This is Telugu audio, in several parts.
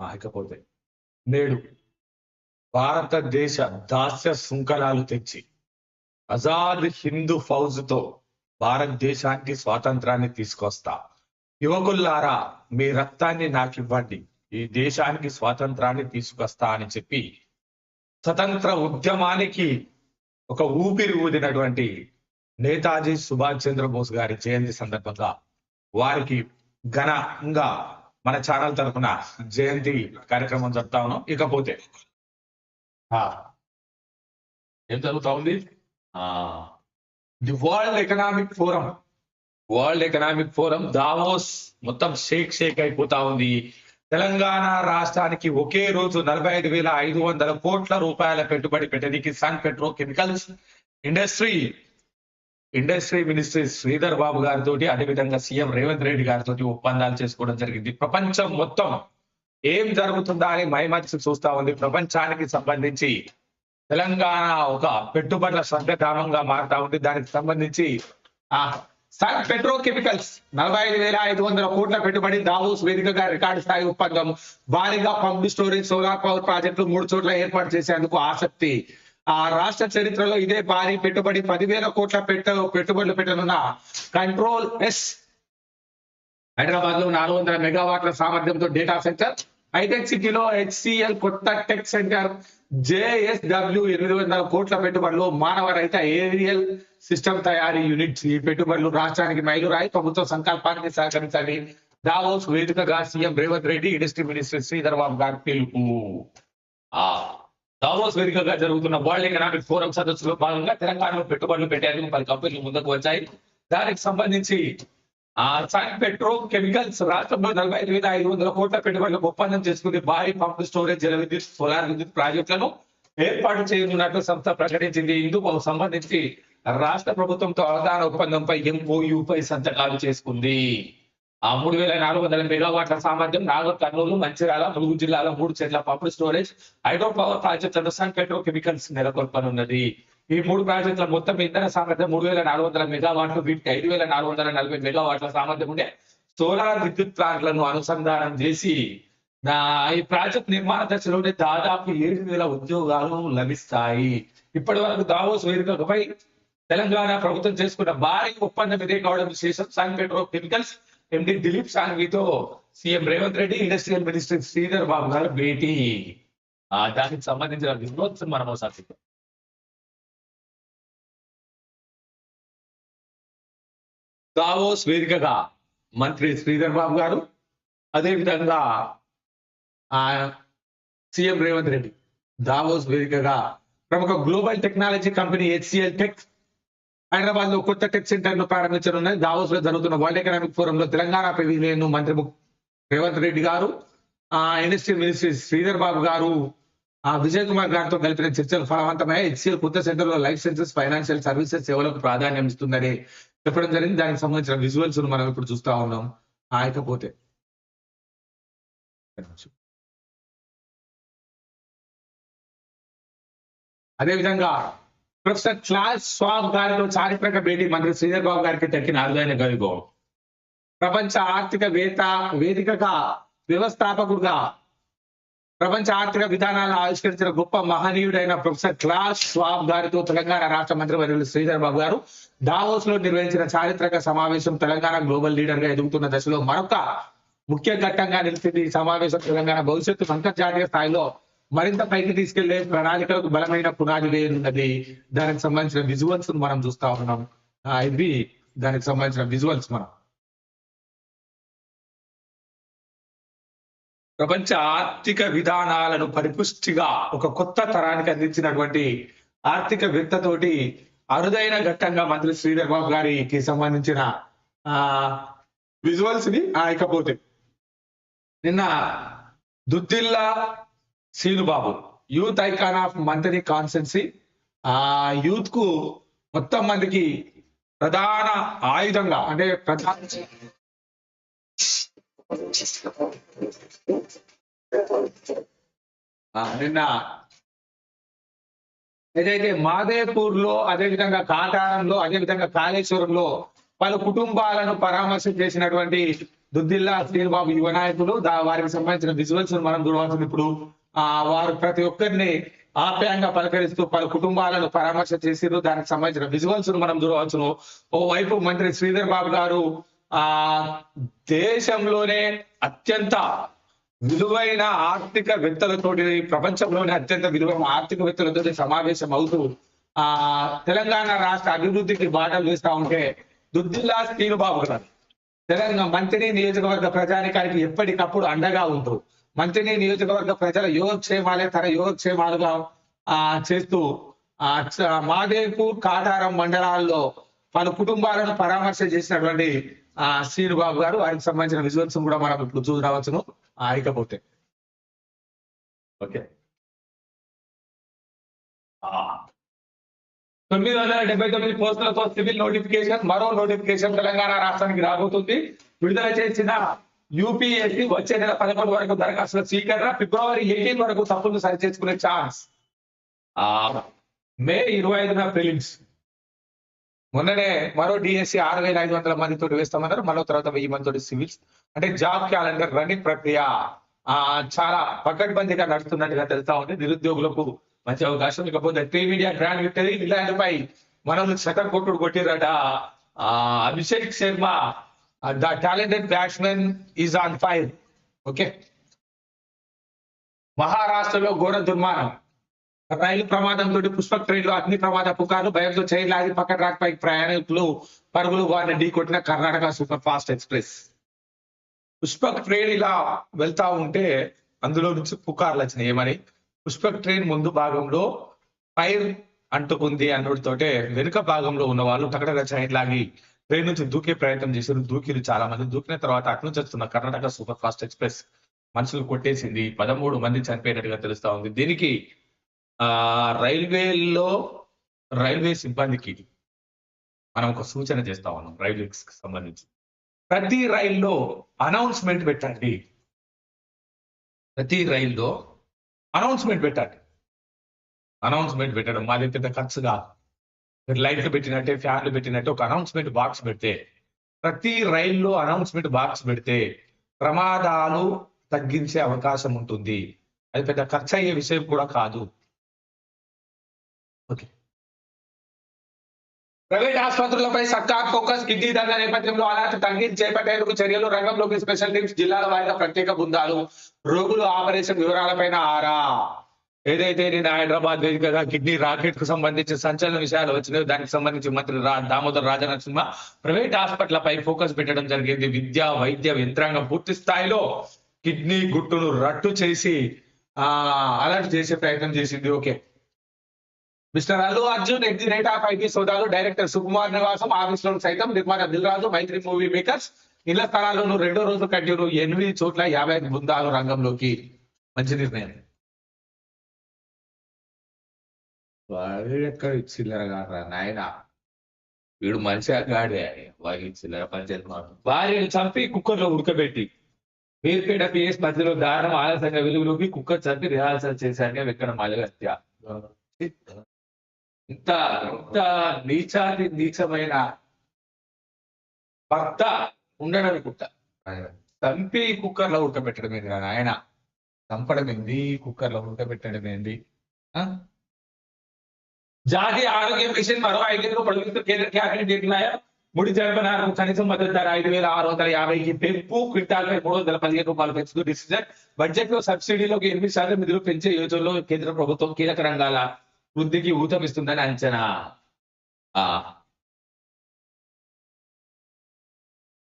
ఇకపోతే నేడు భారతదేశ దాస్య శృంఖలాలు తెచ్చి ఆజాద్ హిందూ ఫౌజ్తో భారతదేశానికి స్వాతంత్రాన్ని తీసుకొస్తా. యువకుల్లారా మీ రక్తాన్ని నాకివ్వండి. ఈ దేశానికి స్వాతంత్రాన్ని తీసుకొస్తా అని చెప్పి స్వతంత్ర ఉద్యమానికి ఒక ఊపిరి ఊదినటువంటి నేతాజీ సుభాష్ చంద్రబోస్ గారి జయంతి సందర్భంగా వారికి ఘనంగా మన ఛానల్ తరఫున జయంతి కార్యక్రమం జరుపుతా ఉన్నాం. ఇకపోతే ఏం జరుగుతా ఉంది? The world economic forum. World economic forum Davos మొత్తం షేక్ షేక్ అయిపోతా ఉంది. తెలంగాణ రాష్ట్రానికి ఒకే రోజు నలభై ఐదు వేల ఐదు వందల కోట్ల రూపాయల పెట్టుబడి పెట్టడానికి Sun petrochemicals industry industry ministry Sridhar Babu గారితో అదేవిధంగా సీఎం రేవంత్ రెడ్డి గారితో ఒప్పందాలు చేసుకోవడం జరిగింది. ప్రపంచం మొత్తం ఏం జరుగుతుందా అని మైమర్చి చూస్తా ఉంది. ప్రపంచానికి సంబంధించి తెలంగాణ ఒక పెట్టుబడుల స్వర్గధామంగా మారుతా ఉంది. దానికి సంబంధించి ఆ సన్ పెట్రోకెమికల్స్ నలభై ఐదు వేల ఐదు వందల కోట్ల పెట్టుబడి దావోస్ వేదికగా రికార్డు స్థాయి ఒప్పందం. భారీగా పంప్ స్టోరేజ్ సోలార్ పవర్ ప్రాజెక్టులు మూడు చోట్ల ఏర్పాటు చేసేందుకు ఆసక్తి ఆ రాష్ట్ర చరిత్రలో ఇదే భారీ పెట్టుబడి పదివేల కోట్ల పెట్ట పెట్టుబడులు పెట్టనున్న కంట్రోల్ ఎస్ హైదరాబాద్లో నాలుగు వందల మెగావాట్ల సామర్థ్యంతో డేటా సెంటర్ హైటెక్ సిటీలో హెచ్సిఎల్ కొత్త టెక్ సెంటర్ జేఎస్డబ్ల్యూ ఎనిమిది వందల కోట్ల పెట్టుబడులు మానవ రహిత ఏరియల్ సిస్టమ్ తయారీ యూనిట్స్ ఈ పెట్టుబడులు రాష్ట్రానికి మైలురాయి. ప్రభుత్వ సంకల్పానికి సహకరించాలి దావోస్ వేదికగా CM Revanth Reddy industry minister Sridhar Babu గారు పిలుపు. ఆ దావోస్ వేదికగా జరుగుతున్న వరల్డ్ ఎకనామిక్ ఫోరం సదస్సులో భాగంగా తెలంగాణలో పెట్టుబడులు పెట్టేందుకు పలు కంపెనీలు ముందుకు వచ్చాయి. దానికి సంబంధించి ఆ సన్ పెట్రో కెమికల్స్ రాష్ట్రంలో నలభై ఐదు వేల ఐదు వందల కోట్ల పెట్టుబడులకు ఒప్పందం చేసుకుంది భారీ పంప్ స్టోరేజ్ జల విద్యుత్ సోలార్ విద్యుత్ ప్రాజెక్టులను ఏర్పాటు చేయనున్నట్లు సంస్థ ప్రకటించింది. ఇందుకు సంబంధించి రాష్ట్ర ప్రభుత్వంతో అవగాహన ఒప్పందంపై ఎంఓయూపై సంతకాలు చేసుకుంది. ఆ మూడు వేల నాలుగు వందల మెగావాట్ల సామర్థ్యం నాగర్ కర్నూలు మంచిర్యాల ములుగు జిల్లాలో మూడు చెట్ల pump storage hydro power project Sun Petro Chemicals నెలకొల్పనున్నది. ఈ మూడు ప్రాజెక్టుల మొత్తం ఇంధన సామర్థ్యం మూడు వేల నాలుగు వందల మెగావాట్లు వీటికి ఐదు వేల నాలుగు వందల నలభై మెగావాట్ల సామర్థ్యం ఉండే సోలార్ విద్యుత్ ప్లాంట్లను అనుసంధానం చేసి నా ఈ ప్రాజెక్ట్ నిర్మాణ దశలోనే దాదాపు ఏడు వేల ఉద్యోగాలు లభిస్తాయి. ఇప్పటి వరకు దావోస్ వేదికపై తెలంగాణ ప్రభుత్వం చేసుకున్న భారీ ఒప్పందం ఇదే కావడం విశేషం. Sun Petro Chemicals MD Dilip సాంఘీతో CM Revanth Reddy industrial minister Sridhar Babu గారు భేటీ. దానికి సంబంధించిన వినోత్సం మనం ఒకసారి దావోస్ వేదికగా మంత్రి శ్రీధర్ బాబు గారు అదేవిధంగా ఆ సీఎం రేవంత్ రెడ్డి దావోస్ వేదికగా ప్రముఖ global technology company HCL Tech హైదరాబాద్లో కొత్త టెక్ సెంటర్ను ప్రారంభించనున్నది దావోస్లో జరుగుతున్న వరల్డ్ ఎకనామిక్ ఫోరం లో తెలంగాణ పెవిలియన్ మంత్రి రేవంత్ రెడ్డి గారు ఆ ఇండస్ట్రీ మినిస్ట్రీ శ్రీధర్ బాబు గారు ఆ విజయ్ కుమార్ గారితో కలిపిన చర్చలు ఫలవంతమై హెచ్సిఎల్ కొత్త సెంటర్లో లైఫ్ సైన్సెస్ ఫైనాన్షియల్ సర్వీసెస్ సేవలకు ప్రాధాన్యం ఇస్తుందని చెప్పడం జరిగింది. దానికి సంబంధించిన విజువల్స్ మనం ఇప్పుడు చూస్తా ఉన్నాం. ఆ ఇకపోతే. అదేవిధంగా ప్రొఫెసర్ క్లాస్ స్వాబ్ గారితో చారిత్రక భేటీ మంత్రి శ్రీధర్ బాబు గారికి దక్కిన అరుదైన గౌరవం ప్రపంచ ఆర్థిక వేత వేదికగా వ్యవస్థాపకుడుగా ప్రపంచ ఆర్థిక విధానాలను ఆవిష్కరించిన గొప్ప మహనీయుడైన ప్రొఫెసర్ క్లాస్ స్వాబ్ గారితో తెలంగాణ రాష్ట్ర మంత్రి వర్యులు శ్రీధర్ బాబు గారు దావోస్లో నిర్వహించిన చారిత్రక సమావేశం తెలంగాణ గ్లోబల్ లీడర్గా ఎదుగుతున్న దశలో మరొక ముఖ్య ఘట్టంగా నిలిచింది ఈ సమావేశం తెలంగాణ భవిష్యత్తు అంతర్జాతీయ స్థాయిలో మరింత పైకి తీసుకెళ్ళే ప్రణాళికలకు బలమైన పునాది వేయనున్నది దానికి సంబంధించిన విజువల్స్ మనం చూస్తా ఉన్నాం. ఇవి దానికి సంబంధించిన విజువల్స్ మనం. ప్రపంచ ఆర్థిక విధానాలను పరిపుష్టిగా ఒక కొత్త తరానికి అందించినటువంటి ఆర్థిక వేత్తతోటి అరుదైన ఘట్టంగా మంత్రి శ్రీధర్ బాబు గారికి సంబంధించిన ఆ విజువల్స్ని ఇకపోతే. నిన్న Duddilla Seenubabu youth icon of మంత్రి కాన్సెన్సీ ఆ యూత్కు మొత్తం మందికి ప్రధాన ఆయుధంగా అంటే ప్రధాన నిన్న ఏదైతే మాదేపూర్లో అదేవిధంగా కాటారంలో అదేవిధంగా కాళేశ్వరంలో పలు కుటుంబాలను పరామర్శ చేసినటువంటి దుద్దిల్లా శ్రీబాబు యువ నాయకులు వారికి సంబంధించిన విజువల్స్ మనం చూడవలసింది ఇప్పుడు. వారు ప్రతి ఒక్కరిని ఆప్యాయంగా పలకరిస్తూ పలు కుటుంబాలను పరామర్శ చేసిరు దానికి సంబంధించిన విజువల్స్ మనం చూడవచ్చును. ఓవైపు మంత్రి శ్రీధర్ బాబు గారు ఆ దేశంలోనే అత్యంత విలువైన ఆర్థిక వ్యక్తులతోటి ప్రపంచంలోనే అత్యంత విలువైన ఆర్థికవేత్తలతో సమావేశం అవుతూ ఆ తెలంగాణ రాష్ట్ర అభివృద్ధికి బాటలు వేస్తా ఉంటే దుద్దిల్లా శ్రీనుబాబు గారు తెలంగాణ మంత్రి నియోజకవర్గ ప్రజానికానికి ఎప్పటికప్పుడు అండగా ఉంటూ మంత్రి నియోజకవర్గ ప్రజల యోగక్షేమాలే తన యోగక్షేమాలుగా ఆ చేస్తూ మాదేపూర్ కాటారం మండలాల్లో పలు కుటుంబాలను పరామర్శ చేసినటువంటి ఆ శ్రీనుబాబు గారు. వారికి సంబంధించిన విజువల్స్ కూడా మనం ఇప్పుడు ఆ ఇకపోతే. ఓకే. తొమ్మిది వందల డెబ్బై తొమ్మిది పోస్టులతో సివిల్ నోటిఫికేషన్ మరో నోటిఫికేషన్ తెలంగాణ రాష్ట్రానికి రాబోతుంది. విడుదల చేసిన యూపీఎస్సీ వచ్చే నెల పదకొండు వరకు దరఖాస్తుల స్వీకరణ ఫిబ్రవరి ఎయిటీన్ వరకు తప్పులు సరిచేసుకునే ఛాన్స్. ఆ మే ఇరవై ఐదున ప్రిలిమ్స్. మొన్ననే మరో డిఎస్సి ఆరు వేల ఐదు వందల మందితో వేస్తామన్నారు. మరో తర్వాత వెయ్యి మందితో సివిల్స్. అంటే జాబ్ క్యాలెండర్ రన్నింగ్ ప్రక్రియ. ఆ చాలా పకడ్బందీగా నడుస్తున్నట్టుగా తెలుస్తా ఉంది. నిరుద్యోగులకు మంచి అవకాశం ఇకపోతే టీ మీడియా గ్రాండ్ విక్టరీ ఇలాంటిపై మనల్ని శతం కొట్టుడు కొట్టిరట Abhishek Sharma the talented batsmen is on fire okay మహారాష్ట్రలో ఘోర దుర్మానం రైలు ప్రమాదంతో పుష్పక్ ట్రైన్లో అగ్ని ప్రమాద పుకార్లు భయంతో చైన్ లాగి పక్క ట్రాక్ ప్రయాణికులు పరుగులు వారిని ఢీకొట్టిన Karnataka super fast express. Pushpak train ఇలా వెళ్తా ఉంటే అందులో నుంచి పుకార్లు వచ్చినాయి. ఏమని పుష్పక్ ట్రైన్ ముందు భాగంలో ఫైర్ అంటుకుంది అన్నుడితోటే వెనుక భాగంలో ఉన్న వాళ్ళు టకటక చైన్ లాగి ట్రైన్ నుంచి దూకే ప్రయత్నం చేశారు. దూకిరు చాలా మంది. దూకిన తర్వాత అటు నుంచి వస్తున్న కర్ణాటక సూపర్ ఫాస్ట్ ఎక్స్ప్రెస్ మనుషులు కొట్టేసింది. పదమూడు మంది చనిపోయినట్టుగా తెలుస్తా ఉంది. దీనికి ఆ రైల్వేలో రైల్వే సిబ్బందికి మనం ఒక సూచన చేస్తా ఉన్నాం రైల్వేస్కి సంబంధించి. ప్రతి రైల్లో అనౌన్స్మెంట్ పెట్టండి. ప్రతి రైల్లో అనౌన్స్మెంట్ పెట్టండి. అనౌన్స్మెంట్ పెట్టడం మాది పెద్ద ఖర్చు కాదు. లైట్లు పెట్టినట్టే ఫ్యాన్లు పెట్టినట్టే ఒక అనౌన్స్మెంట్ బాక్స్ పెడితే ప్రతి రైల్లో అనౌన్స్మెంట్ బాక్స్ పెడితే ప్రమాదాలు తగ్గించే అవకాశం ఉంటుంది. అది పెద్ద ఖర్చు అయ్యే విషయం కూడా కాదు. ఓకే. ప్రైవేట్ ఆసుపత్రులపై సర్కార్ ఫోకస్ కిడ్నీ దండ నేపథ్యంలో అలాంటి తగ్గించి చేపట్టేందుకు చర్యలు రంగంలోకి స్పెషల్ టీమ్స్ జిల్లాల వారిగా ప్రత్యేక బృందాలు రోగులు ఆపరేషన్ వివరాలపైన ఆరా. ఏదైతే నేను హైదరాబాద్ వేదికగా కిడ్నీ రాకెట్కు సంబంధించి సంచలన విషయాలు వచ్చినాయో దానికి సంబంధించి మంత్రి దామోదర్ రాజనరసింహ ప్రైవేట్ హాస్పిటల్పై ఫోకస్ పెట్టడం జరిగింది. విద్య వైద్య యంత్రాంగం పూర్తి స్థాయిలో కిడ్నీ గుట్టును రట్టు చేసి ఆ అలర్ట్ చేసే ప్రయత్నం చేసింది. Okay. Mister Allu Arjun at the rate of IT సోదాలు డైరెక్టర్ సుకుమార్ నివాసం ఆఫీసులో సైతం నిర్మాత దిల్రాజు మైత్రి మూవీ మేకర్స్ ఇళ్ళ స్థలాల్లోనూ రెండో రోజు కంటిన్యూ. ఎనిమిది చోట్ల యాభై ఐదు బృందాలు రంగంలోకి మంచి నిర్ణయం. వాడు ఎక్కడ చిల్లర కాదురా నాయన. వీడు మంచిగా అగాడే. వాడి చిల్లర పంచాయతీ భార్యను చంపి కుక్కర్లో ఉడకబెట్టి. పేరుపేట పిఎస్ మధ్యలో దారుణం ఆలస్యంగా వెలుగులోకి కుక్కర్ చంపి రిహార్సల్ చేశాక వెక్కడ మలగత్య. ఇంత ఇంత నీచాది నీచమైన భర్త ఉండడనుకుంటా. చంపి కుక్కర్లో ఉడకబెట్టడం ఏంది రా నాయన? చంపడం ఏంది కుక్కర్లో ఉడకబెట్టడం ఏంది ఆ? జాతీయ ఆరోగ్య మిషన్ మరో ఐదేళ్ళు పొడిగిస్తూ కేంద్ర క్యాబినెట్ నిర్ణయ ముడి జనపనారకు కనీసం మద్దతు ధర ఐదు వేల ఆరు వందల యాభైకి పెంపు క్వింటాల్పై మూడు వందల పదిహేను రూపాయలు పెంచుతూ డిసిజన్ బడ్జెట్లో సబ్సిడీలోకి ఎనిమిది శాతం నిధులు పెంచే యోజనలో కేంద్ర ప్రభుత్వం కీలక రంగాల వృద్ధికి ఊతమిస్తుందని అంచనా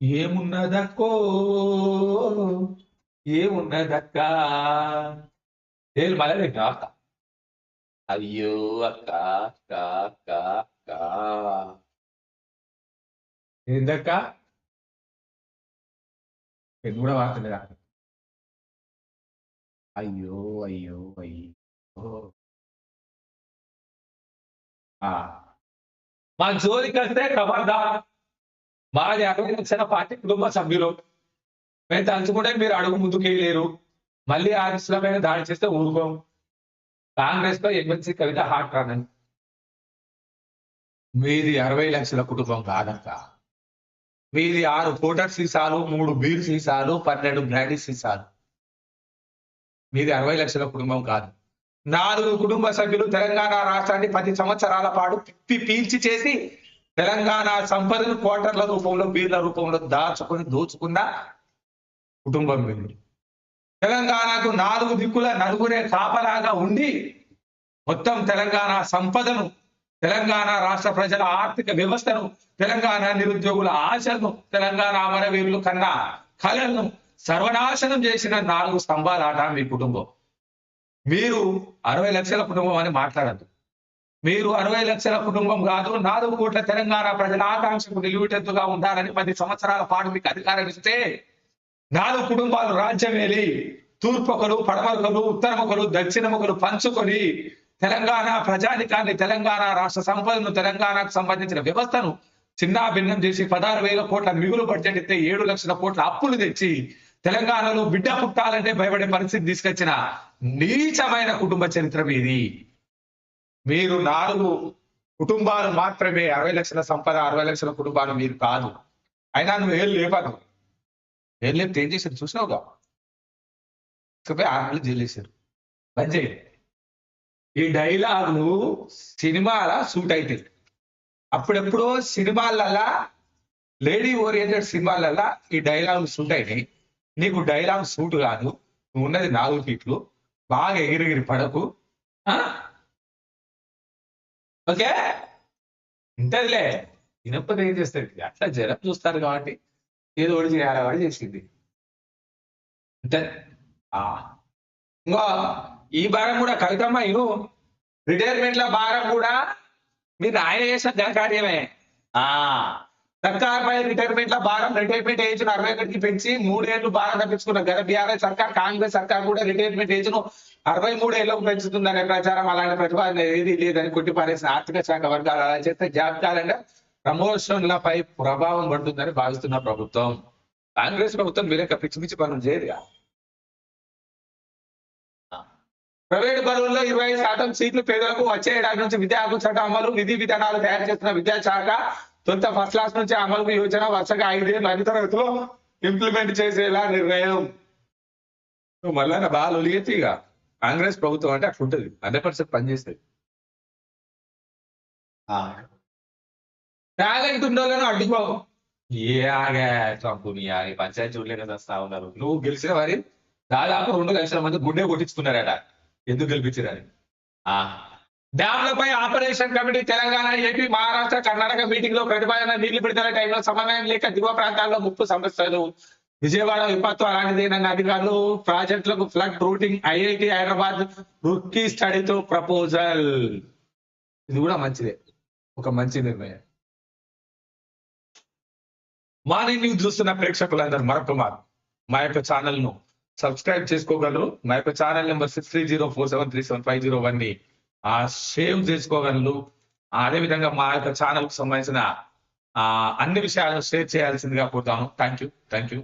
ఏమున్నదక్కో ఏమున్నదక్క ఏళ్ళు మళ్ళీ అక్క అయ్యో అక్క అక్క అక్క అక్క. ఏందక్క? పెన్ను కూడా వాడుతుండగా అయ్యో అయ్యో అయ్యో. ఆ. మా జోలికి వస్తే ఖబర్దార్ మాది అభివృద్ధి పార్టీ కుటుంబ సభ్యులు. మేము తలుచుకుంటే మీరు అడుగు ముందుకు వేయలేరు మళ్ళీ ఆఫీసుల పైన దాడి చేస్తే ఊరుకోం. కాంగ్రెస్లో ఎమ్మెల్సీ కవిత హాట్ రానండి మీది అరవై లక్షల కుటుంబం కాదక్క మీది ఆరు కోటర్ సీసాలు మూడు బీర్ సీసాలు పన్నెండు బ్రాండీ సీసాలు. మీది అరవై లక్షల కుటుంబం కాదు. నాలుగు కుటుంబ సభ్యులు తెలంగాణ రాష్ట్రాన్ని పది సంవత్సరాల పాటు పిప్పి పీల్చి చేసి తెలంగాణ సంపదను కోటర్ల రూపంలో బీర్ల రూపంలో దాచుకొని దోచుకున్న కుటుంబం మీరు తెలంగాణకు నాలుగు దిక్కుల నలుగురే కాపలాగా ఉండి మొత్తం తెలంగాణ సంపదను తెలంగాణ రాష్ట్ర ప్రజల ఆర్థిక వ్యవస్థను తెలంగాణ నిరుద్యోగుల ఆశలను తెలంగాణ అమరవీరులు కన్నా కళలను సర్వనాశనం చేసిన నాలుగు స్తంభాలాట మీ కుటుంబం. మీరు అరవై లక్షల కుటుంబం అని మాట్లాడద్దు. మీరు అరవై లక్షల కుటుంబం కాదు నాలుగు కోట్ల తెలంగాణ ప్రజల ఆకాంక్షకు నిలువుటెత్తుగా ఉండాలని పది సంవత్సరాల పాటు మీకు అధికారం ఇస్తే నాలుగు కుటుంబాలు రాజ్యం ఏలి తూర్పొకరు పడమరొకరు ఉత్తరమొకరు దక్షిణమొకరు పంచుకొని తెలంగాణ ప్రజానికాన్ని తెలంగాణ రాష్ట్ర సంపదను తెలంగాణకు సంబంధించిన వ్యవస్థను చిన్నా భిన్నం చేసి పదహారు వేల కోట్ల మిగులు బడ్జెట్ ఇస్తే ఏడు లక్షల కోట్ల అప్పులు తెచ్చి తెలంగాణలో బిడ్డ పుట్టాలంటే భయపడే పరిస్థితి తీసుకొచ్చిన నీచమైన కుటుంబ చరిత్ర ఇది మీరు నాలుగు కుటుంబాలు మాత్రమే అరవై లక్షల సంపద అరవై లక్షల కుటుంబాలు మీరు కాదు. అయినా నువ్వు ఏళ్ళు లేపాను ఏం లేపితే ఏం చేశారు చూసినావుగా ఇకపై ఆరు జైలేశారు బంద్ చేయండి ఈ డైలాగులు సినిమాల సూట్ అయితే అప్పుడెప్పుడో సినిమాలల్లా లేడీ ఓరియంటెడ్ సినిమాలల్లా ఈ డైలాగులు సూట్ అయినాయి. నీకు డైలాగ్ సూట్ కాదు నువ్వు ఉన్నది నాలుగు ఫీట్లు బాగా ఎగిరిగిరి పడకు. ఆ? ఓకే? ఇంతదిలే. వినకపోతే ఏం చేస్తారు అట్లా జనం చూస్తారు కాబట్టి. ఏదో ఒకటి చేయాలి వాడు చేసింది. అంతే ఇంకో ఈ భారం కూడా కవితమ్మ ఇను రిటైర్మెంట్ల భారం కూడా మీరు ఆయన చేసిన ఘనకార్యమే ఆ సర్కార్పై రిటైర్మెంట్ల భారం రిటైర్మెంట్ ఏజ్ను అరవై ఒకటికి పెంచి మూడేళ్ళు భారం తప్పించుకున్న గత బీఆర్ఎస్ సర్కార్ కాంగ్రెస్ సర్కార్ కూడా రిటైర్మెంట్ ఏజ్ను అరవై మూడేళ్ళకు పెంచుతుందనే ప్రచారం అలాంటి ప్రతిపాదన ఏది లేదని కొట్టిపారేసిన ఆర్థిక శాఖ వర్గాలు అలా చేస్తే జాబితాలంటే ప్రమోషన్లపై ప్రభావం పడుతుందని భావిస్తున్న ప్రభుత్వం. కాంగ్రెస్ ప్రభుత్వం వీళ్ళకి పిచ్చి పిచ్చి పనులు చేయదుగా ప్రైవేట్ బరువుల్లో ఇరవై శాతం సీట్లు పేదలకు వచ్చే ఏడాది నుంచి విద్యా హక్కు చట్టం అమలు విధి విధానాలు తయారు చేస్తున్న విద్యాశాఖ తొంత ఫస్ట్ క్లాస్ నుంచి అమలుకు యోజన వరుసగా ఐదేళ్ళు అన్ని తరగతిలో ఇంప్లిమెంట్ చేసేలా నిర్ణయం. మళ్ళా బాగా ఒలిగేతి ఇక. కాంగ్రెస్ ప్రభుత్వం అంటే అట్లా ఉంటుంది హండ్రెడ్ పర్సెంట్ పనిచేస్తుంది. టాలెంట్ ఉండాలని అడ్డుకో ఏ ఆగా ట్రంప్ నీ పంచాయతీ చూడలేక వస్తా ఉన్నారు. నువ్వు గెలిచిన వారి దాదాపు రెండు లక్షల మంది గుండె కొట్టించుకున్నారట. ఎందుకు గెలిపించారని ఆ. డ్యాంలపై operation committee Telangana AP Maharashtra Karnataka మీటింగ్లో ప్రతిపాదన నీళ్ళు విడుదల టైంలో సమన్వయం లేక దిగువ ప్రాంతాల్లో ముప్పు సమస్యలు. విజయవాడ విపత్తు అలాంటిదేనన్న అధికారులు. ప్రాజెక్టులకు flood routing IIT Hyderabad Roorkee స్టడీతో proposal. ఇది కూడా మంచిదే. ఒక మంచి నిర్ణయం. మార్నింగ్ న్యూస్ చూస్తున్న ప్రేక్షకులందరూ మరొక మారు మా యొక్క ఛానల్ను సబ్స్క్రైబ్ చేసుకోగలరు. మా యొక్క channel number six three zero four seven three seven five zero వన్ని ఆ సేవ్ చేసుకోగలరు. అదేవిధంగా మా యొక్క ఛానల్కు సంబంధించిన ఆ అన్ని విషయాలను షేర్ చేయాల్సిందిగా కోరుతాను. Thank you thank you